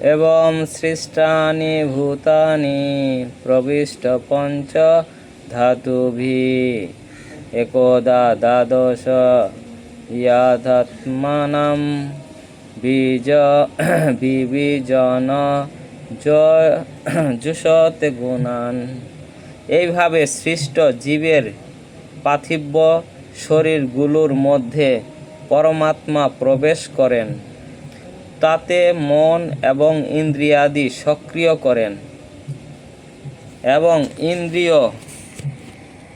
এবং সৃষ্টানি ভূতানি প্রবিষ্ট পঞ্চ ধাতুভি। একদা দ্বাদশ ইয়াধাত্মানাম বীজ বিবিজন জুষত গুণান। এইভাবে সৃষ্ট জীবের পার্থিব শরীরগুলোর মধ্যে পরমাত্মা প্রবেশ করেন। তাতে মন এবং ইন্দ্রিয়াদি সক্রিয় করেন এবং ইন্দ্রিয়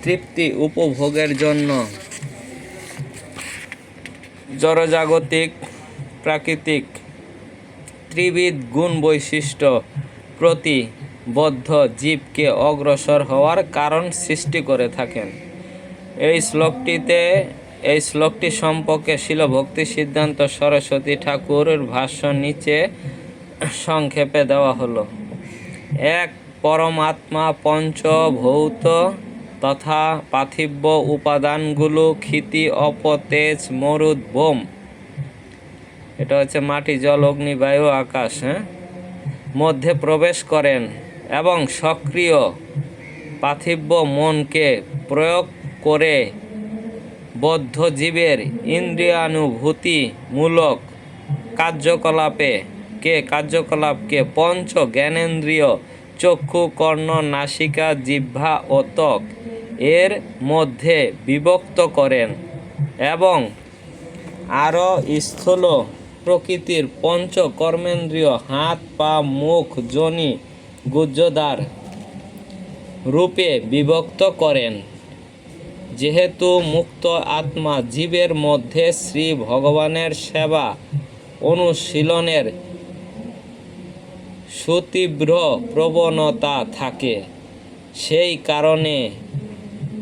তৃপ্তি উপভোগের জন্য জড়জাগতিক, প্রাকৃতিক ত্রিবিধ গুণ বৈশিষ্ট্য প্রতি বদ্ধ জীবকে অগ্রসর হওয়ার কারণ সৃষ্টি করে থাকেন। এই শ্লোকটিতে এই শ্লোকটি সম্পর্কে শিল ভক্তি সিদ্ধান্ত সরস্বতী ঠাকুরের ভাষ্য নিচে সংক্ষেপে দেওয়া হলো। এক, পরমাত্মা পঞ্চভৌত তথা পার্থিব উপাদানগুলো ক্ষিতি, অপতেজ, মরুদ, বোম। এটা হচ্ছে মাটি, জল, অগ্নি, বায়ু, আকাশ হ্যাঁ? মধ্যে প্রবেশ করেন এবং সক্রিয় পার্থিব মনকে প্রয়োগ করে বদ্ধ জীবের ইন্দ্রিয়ানুভূতিমূলক কার্যকলাপে কে কার্যকলাপকে পঞ্চ জ্ঞানেন্দ্রিয় চক্ষু, কর্ণ, নাসিকা, জিহ্বা ও ত্বক এর মধ্যে বিভক্ত করেন এবং আরও স্থূল প্রকৃতির পঞ্চ কর্মেন্দ্রিয় হাত, পা, মুখ যোনি গুজ্জদার রূপে বিভক্ত করেন। যেহেতু মুক্ত আত্মা জীবের মধ্যে শ্রী ভগবানের সেবা অনুশীলনের সুতীব্র প্রবণতা থাকে, সেই কারণে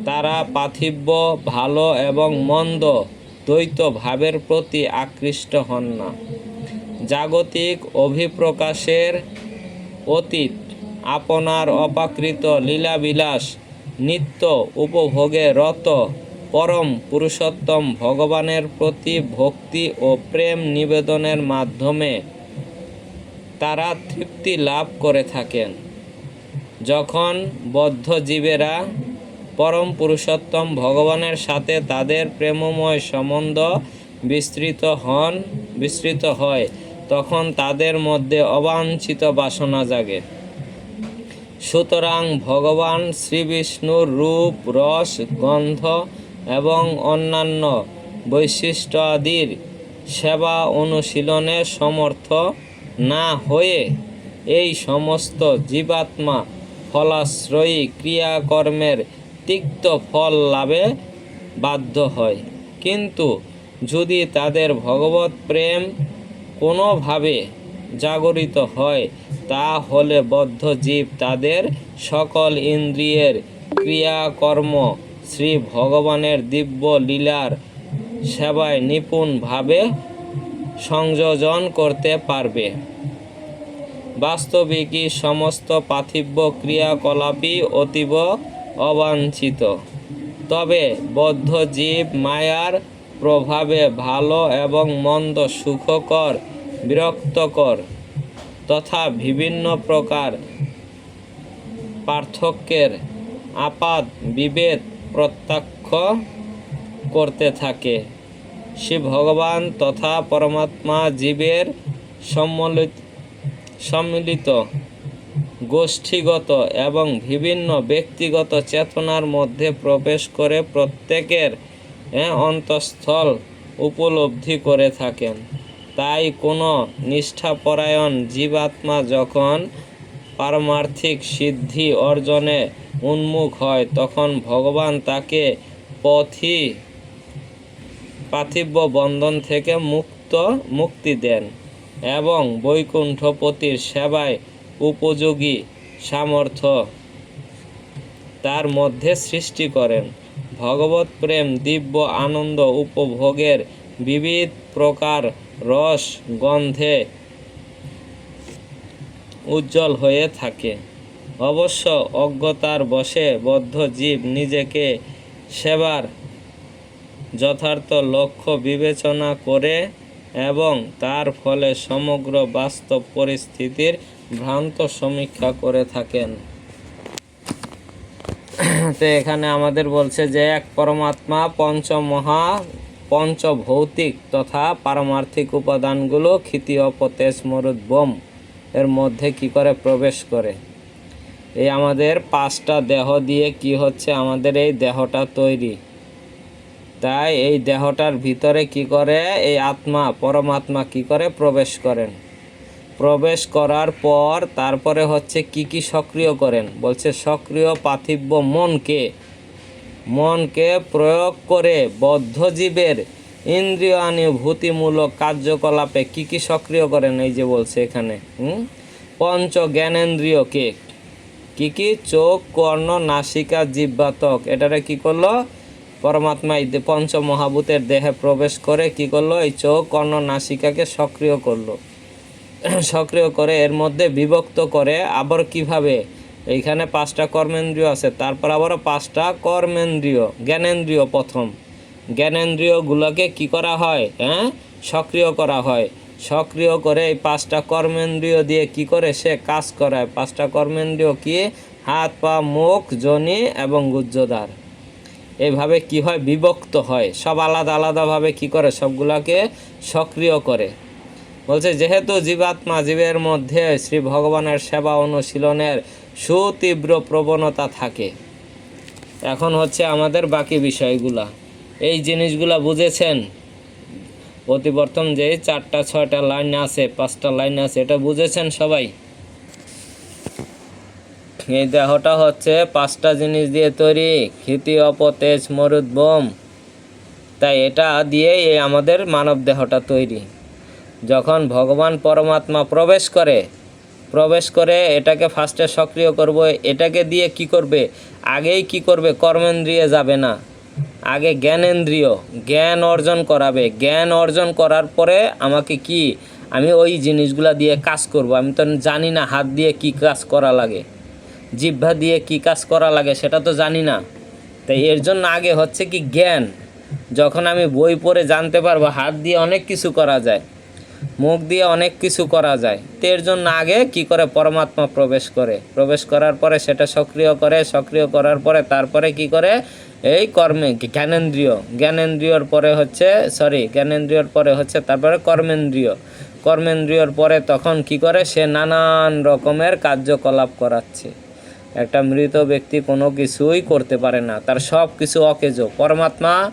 তারা পার্থিব্য ভালো এবং মন্দ দ্বৈত ভাবের প্রতি আকৃষ্ট হন না। জাগতিক অভিপ্রকাশের অতীত, আপনার অপাকৃত লীলাবিলাস নিত্য উপভোগে রত পরম পুরুষোত্তম ভগবানের প্রতি ভক্তি ও প্রেম নিবেদনের মাধ্যমে তারা তৃপ্তি লাভ করে থাকেন। যখন বদ্ধ জীবেরা পরম পুরুষোত্তম ভগবানের সাথে তাদের প্রেমময় সম্বন্ধ বিস্তৃত হন, বিস্তৃত হয়, তখন তাদের মধ্যে অবাঞ্ছিত বাসনা জাগে। সুতরাং ভগবান শ্রীবিষ্ণুর রূপ, রস, গন্ধ এবং অন্যান্য বৈশিষ্ট্যাদির সেবা অনুশীলনে সমর্থ না হয়ে এই সমস্ত জীবাত্মা ফলাশ্রয়ী ক্রিয়াকর্মের তিক্ত ফল লাভে বাধ্য হয়। কিন্তু যদি তাদের ভগবত প্রেম কোনোভাবে জাগরিত হয় তা হলে বদ্ধ জীব তাদের সকল ইন্দ্রিয়ের ক্রিয়াকর্ম শ্রী ভগবানের দিব্য লীলার সেবায় নিপুণভাবে সংযোজন করতে পারবে। বাস্তবিকই সমস্ত পার্থিব্য ক্রিয়াকলাপই অতীব অবাঞ্ছিত। তবে বদ্ধ জীব মায়ার প্রভাবে ভালো এবং মন্দ সুখকর, বিরক্তকর তথা বিভিন্ন প্রকার পার্থক্যের আপাত বিভেদ প্রত্যক্ষ করতে থাকে। শ্রী ভগবান তথা পরমাত্মা জীবের সম্মিলিত সম্মিলিত, গোষ্ঠীগত এবং বিভিন্ন ব্যক্তিগত চেতনার মধ্যে প্রবেশ করে প্রত্যেকের অন্তঃস্থল উপলব্ধি করে থাকেন। তাই কোনো নিষ্ঠাপরায়ণ জীবাত্মা যখন পারমার্থিক সিদ্ধি অর্জনে উন্মুখ হয়, তখন ভগবান তাকে পথি পার্থিব্য বন্ধন থেকে মুক্ত, মুক্তি দেন এবং বৈকুণ্ঠপতির সেবায় উপযোগী সামর্থ্য তার মধ্যে সৃষ্টি করেন। ভগবত প্রেম, দিব্য আনন্দ, উপভোগের বিবিধ প্রকার রস গন্ধে উজ্জ্বল হয়ে থাকে। অবশ্য অজ্ঞতার বশে বদ্ধ জীব নিজেকে সেবার যথার্থ লক্ষ্য বিবেচনা করে এবং তার ফলে সমগ্র বাস্তব পরিস্থিতির ভ্রান্ত সমীক্ষা করে থাকেন। তো এখানে আমাদের বলছে যে, এক পরমাত্মা পঞ্চমহা পঞ্চভৌতিক তথা পারমার্থিক উপাদানগুলো ক্ষিতি অপতেজ মরুদ বোম। এর মধ্যে কি করে প্রবেশ করে? এই আমাদের পাঁচটা দেহ দিয়ে কি হচ্ছে? আমাদের এই দেহটা তৈরি। তাই এই দেহটার ভিতরে কি করে? এই আত্মা, পরমাত্মা কি করে প্রবেশ করেন? প্রবেশ করার পর তারপরে হচ্ছে কি কি সক্রিয় করেন? বলছে সক্রিয় পার্থিব্য মনকে। মনকে প্রয়োগ করে বদ্ধজীবের ইন্দ্রিয়ানুভূতিমূলক কার্যকলাপে কি কি সক্রিয় করেন? এই যে বলছে এখানে, হুম? পঞ্চ জ্ঞানেন্দ্রিয়কে কি কি? চোখ, কর্ণ, নাসিকা জিহ্বা ত্বক। এটারে কি করল? পরমাত্মা পঞ্চ মহাভূতের দেহে প্রবেশ করে কি করল? এই চোখ, কর্ণ, নাসিকাকে সক্রিয় করল। সক্রিয় করে এর মধ্যে বিভক্ত করে আবার কীভাবে? এইখানে পাঁচটা কর্মেন্দ্রিয় আছে, তারপর আবারও পাঁচটা কর্মেন্দ্রীয়, জ্ঞানেন্দ্রিয় প্রথম। জ্ঞানেন্দ্রিয়গুলোকে কি করা হয়? হ্যাঁ? সক্রিয় করা হয়। সক্রিয় করে এই পাঁচটা কর্মেন্দ্রীয় দিয়ে কি করে সে কাজ করায়? পাঁচটা কর্মেন্দ্রীয় কি? হাত, পা, মুখ, জনি এবং গুজ্জদার। এইভাবে কি হয়? বিভক্ত হয়। সব আলাদা আলাদাভাবে কি করে? সবগুলাকে সক্রিয় করে। বলছে, যেহেতু জীবাত্মা জীবের মধ্যে শ্রী ভগবানের সেবা অনুশীলনের সুতীব্র প্রবণতা থাকে। এখন হচ্ছে আমাদের বাকি বিষয়গুলা। এই জিনিসগুলা বুঝেছেন? প্রতিবর্তন যে চারটা, ছয়টা লাইন আছে, পাঁচটা লাইন আছে, এটা বুঝেছেন সবাই? এই দেহটা হচ্ছে পাঁচটা জিনিস দিয়ে তৈরি, ক্ষিতি, অপতেজ, মরুদ, বোম। তাই এটা দিয়ে এই আমাদের মানব দেহটা তৈরি। যখন ভগবান পরমাত্মা প্রবেশ করে প্রবেশ করে, এটাকে ফার্স্টে সক্রিয় করব। এটাকে দিয়ে কি করবে? আগেই কি করবে? কর্মেন্দ্রিয়ে যাবে না। আগে জ্ঞানেন্দ্রিয়, জ্ঞান অর্জন করাবে। জ্ঞান অর্জন করার পরে আমাকে কি? আমি ওই জিনিসগুলা দিয়ে কাজ করব। আমি তো জানি না হাত দিয়ে কি কাজ করা লাগে। জিহ্বা দিয়ে কি কাজ করা লাগে, সেটা তো জানি না। তাই এর জন্য আগে হচ্ছে কি জ্ঞান। যখন আমি বই পড়ে জানতে পারব, হাত দিয়ে অনেক কিছু করা যায়। মুখ দিয়ে অনেক কিছু করা যায়। তো এর জন্য আগে কি করে পরমাত্মা প্রবেশ করে? প্রবেশ করার পরে সেটা সক্রিয় করে, সক্রিয় করার পরে তারপরে কি করে? এই কর্মে, জ্ঞানেন্দ্রিয়। জ্ঞানেন্দ্রিয়র পরে হচ্ছে সরি জ্ঞানেন্দ্রিয়র পরে হচ্ছে তারপরে কর্মেন্দ্রিয়। কর্মেন্দ্রিয়র পরে তখন কি করে? সে নানান রকমের কার্যকলাপ করাচ্ছে। একটা মৃত ব্যক্তি কোনো কিছুই করতে পারে না। তার সব কিছু অকেজ। পরমাত্মা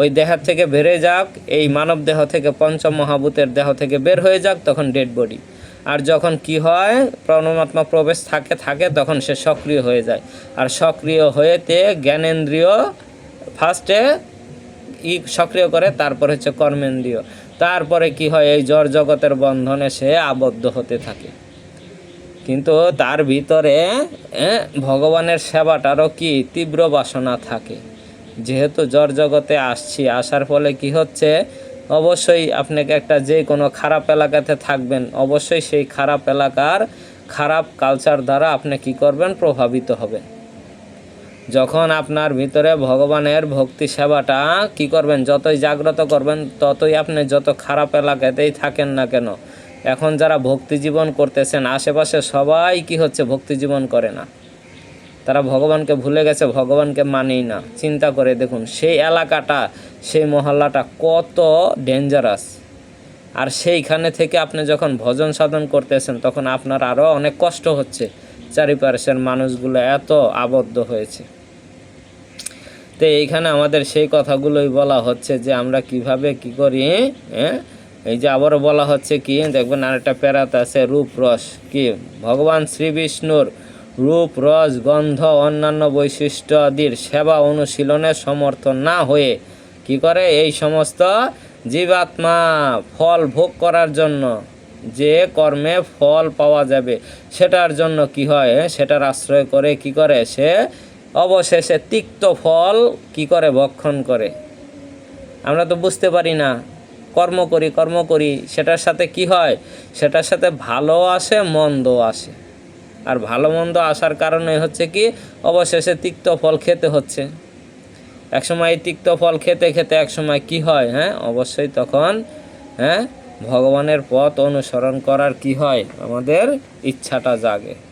ওই দেহের থেকে বেড়ে যাক, এই মানব দেহ থেকে পঞ্চম মহাভূতের দেহ থেকে বের হয়ে যাক, তখন ডেড বডি আর যখন কি হয় প্রণমাত্মা প্রবেশ থাকে থাকে, তখন সে সক্রিয় হয়ে যায়। আর সক্রিয় হয়েতে জ্ঞানেন্দ্রিয় ফার্স্টে ই সক্রিয় করে, তারপর হচ্ছে কর্মেন্দ্রিয়। তারপরে কি হয়, এই জড় জগতের বন্ধনে সে আবদ্ধ হতে থাকে। কিন্তু তার ভিতরে ভগবানের সেবাটারও কি তীব্র বাসনা থাকে। যেহেতু জড় জগতে আসছি, আসার ফলে কি হচ্ছে? অবশ্যই আপনাকে একটা যে কোনো খারাপ এলাকাতে থাকবেন, অবশ্যই সেই খারাপ এলাকার খারাপ কালচার দ্বারা আপনি কি করবেন? প্রভাবিত হবেন। যখন আপনার ভিতরে ভগবানের ভক্তি সেবাটা কি করবেন? যতই জাগ্রত করবেন, ততই আপনি যত খারাপ এলাকাতেই থাকেন না কেন, এখন যারা ভক্তি জীবন করতেছেন, আশেপাশে সবাই কি হচ্ছে? ভক্তি জীবন করে না। তারা ভগবানকে ভুলে গেছে, ভগবানকে মানেই না। চিন্তা করে দেখুন, সেই এলাকাটা, সেই মহল্লাটা কত ডেঞ্জারাস আর সেইখানে থেকে আপনি যখন ভজন সাধন করতেছেন, তখন আপনার আরও অনেক কষ্ট হচ্ছে। চারিপাশের মানুষগুলো এত আবদ্ধ হয়েছে। তো এইখানে আমাদের সেই কথাগুলোই বলা হচ্ছে যে, আমরা কীভাবে কি করি হ্যাঁ এই যে আবারও বলা হচ্ছে কি, দেখবেন আরেকটা প্যারাতে আছে, রূপরস। কি? ভগবান শ্রী বিষ্ণুর রূপ, রস, গন্ধ, অন্যান্য বৈশিষ্ট্য আদির সেবা অনুশীলনে সমর্থন না হয়ে কি করে এই সমস্ত জীবাত্মা ফল ভোগ করার জন্য? যে কর্মে ফল পাওয়া যাবে, সেটার জন্য কি হয়? সেটার আশ্রয় করে কি করে? সে অবশেষে তিক্ত ফল কি করে ভক্ষণ করে? আমরা তো বুঝতে পারি না। কর্ম করি কর্ম করি, সেটার সাথে কি হয়? সেটার সাথে ভালো আসে মন্দ আসে। আর ভালো মন্দ আসার কারণে হচ্ছে কি, অবশেষে তিক্ত ফল খেতে হচ্ছে। একসময় এই তিক্ত ফল খেতে খেতে একসময় কি হয় হ্যাঁ? অবশ্যই তখন হ্যাঁ? ভগবানের পথ অনুসরণ করার কি হয়? আমাদের ইচ্ছাটা জাগে।